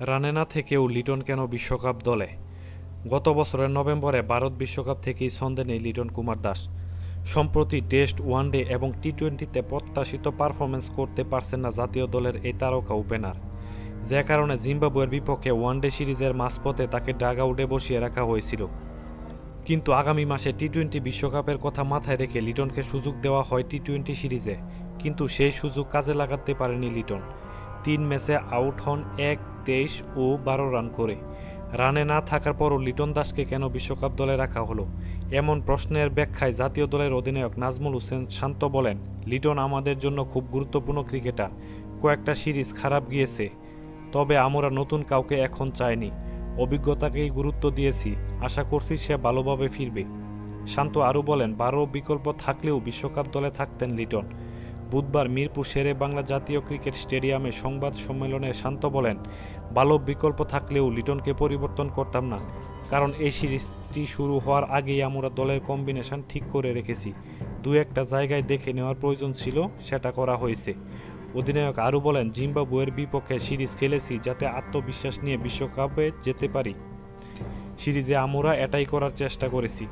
রানে না থেকেও লিটন কেন বিশ্বকাপ দলে? গত বছরের নভেম্বরে ভারত বিশ্বকাপ থেকেই ছন্দে নেই লিটন কুমার দাস। সম্প্রতি টেস্ট, ওয়ানডে এবং টি টোয়েন্টিতে প্রত্যাশিত পারফরমেন্স করতে পারছেন না জাতীয় দলের এই তারকা ওপেনার। যে কারণে জিম্বাবুয়ের বিপক্ষে ওয়ানডে সিরিজের মাঝপথে তাকে ডাগ আউটে বসিয়ে রাখা হয়েছিল। কিন্তু আগামী মাসে টি টোয়েন্টি বিশ্বকাপের কথা মাথায় রেখে লিটনকে সুযোগ দেওয়া হয় টি টোয়েন্টি সিরিজে। কিন্তু সেই সুযোগ কাজে লাগাতে পারেনি লিটন। তিন ম্যাচে আউট হন এক, তেইশ ও বারো রান করে। রানে না থাকার পরও লিটন দাসকে কেন বিশ্বকাপ দলে রাখা হলো? এমন প্রশ্নের ব্যাখ্যায় জাতীয় দলের অধিনায়ক নাজমুল হোসেন শান্ত বলেন, লিটন আমাদের জন্য খুব গুরুত্বপূর্ণ ক্রিকেটার। কয়েকটা সিরিজ খারাপ গিয়েছে, তবে আমরা নতুন কাউকে এখন চাইনি। অভিজ্ঞতাকেই গুরুত্ব দিয়েছি, আশা করছি সে ভালোভাবে ফিরবে। শান্ত আরও বলেন, বারো বিকল্প থাকলেও বিশ্বকাপ দলে থাকতেন লিটন। বুধবার মিরপুর শেরে বাংলা জাতীয় ক্রিকেট স্টেডিয়ামে সংবাদ সম্মেলনে শান্ত বলেন, ভালো বিকল্প থাকলেও লিটনকে পরিবর্তন করতাম না, কারণ এই সিরিজটি শুরু হওয়ার আগেই আমরা দলের কম্বিনেশন ঠিক করে রেখেছি। দু একটা জায়গায় দেখে নেওয়ার প্রয়োজন ছিল, সেটা করা হয়েছে। অধিনায়ক আরও বলেন, জিম্বাবুয়ের বিপক্ষে সিরিজ খেলেছি যাতে আত্মবিশ্বাস নিয়ে বিশ্বকাপে যেতে পারি। সিরিজে আমরা এটাই করার চেষ্টা করেছি।